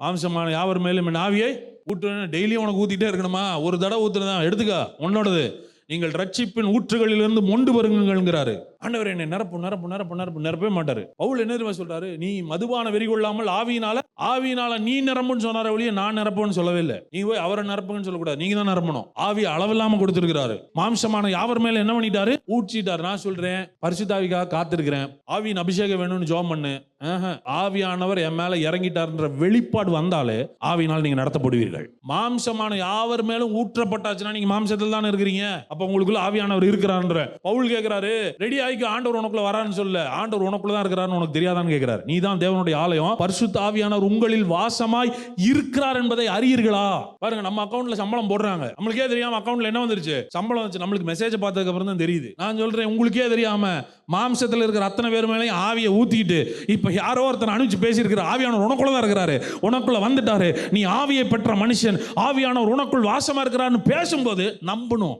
மாம்சமான யாவர் மேலும் என் ஆவியை ஊற்று டெய்லியும் உனக்கு ஊத்திட்டே இருக்கணுமா? ஒரு தடவை ஊத்துறதான் எடுத்துக்க. உன்னோடது. நீங்கள் ரட்சிப்பின் ஊற்றுகளிலிருந்து மொண்டு வருங்கிறாரு ஆண்டவர் என்னை நிரப்பு நிரப்பு நிரப்பு நிரப்பு நிரப்பவே மாட்டாரு. பவுல் என்ன தெரியுமா சொல்றாரு? நீ மதுபான வெறி கொள்ளாமல் ஆவியினால ஆவியினால நீ நிரம்புன்னு சொன்னார ஒழிய நான் நிரப்புன்னு சொல்லவே இல்லை. நீ போய் அவரை நிரப்புங்கன்னு சொல்லக்கூடாது. நீங்க தான் நிரப்பணும் ஆவி அளவில்லாம கொடுத்திருக்கிறாரு. மாம்சமான யாவர் மேல என்ன பண்ணிட்டாரு? ஊற்றிட்டாரு. நான் சொல்றேன் பரிசுத்தாவிக்காக காத்திருக்கிறேன். ஆவியின் அபிஷேகம் வேணும்னு ஜோம் பண்ணு. ஆவியானவர் என் மேல இறங்கிட்டார்ன்ற வெளிப்பாடு வந்தாலே ஆவியினால் நீங்க நடத்தப்படுவீர்கள். மாம்சமான யாவர் மேலும் ஊற்றப்பட்டாச்சுன்னா நீங்க மாம்சத்தில் தானே இருக்கிறீங்க. அப்ப உங்களுக்குள்ள ஆவியானவர் இருக்கிறான்ற பவுல் கேட்கிறாரு ரெடி ஆயிக்கு ஆண்டவர் உனக்குள்ள வரான்னு சொல்ல ஆண்டவர் உனக்குள்ள தான் இருக்கிறான்னு உனக்கு தெரியாதான்னு கேட்கிறாரு நீ தான் தேவனுடைய ஆலயம். பரிசுத்த ஆவியானவர் உங்களில் வாசமாய் இருக்கிறார் என்பதை அறியீர்களா? பாருங்க நம்ம அக்கௌண்ட்ல சம்பளம் போடுறாங்க. நம்மளுக்கே தெரியாம அக்கௌண்ட்ல என்ன வந்துருச்சு? சம்பளம் வந்துச்சு. நம்மளுக்கு மெசேஜ் பார்த்ததுக்கு அப்புறம் தான் தெரியுது. நான் சொல்றேன் உங்களுக்கே தெரியாம மாம்சத்தில் இருக்கிற அத்தனை பேர் மேலேயும் ஆவியை ஊத்திட்டு இப்ப யாரோ ஒருத்தன் அனுப்பிச்சு பேசியிருக்கிற ஆவியானவர் உனக்குள்ள தான் இருக்கிறாரு. உனக்குள்ள வந்துட்டாரு. நீ ஆவியை பெற்ற மனுஷன். ஆவியானவர் உனக்குள் வாசமா இருக்கிறான்னு பேசும்போது நம்பணும்.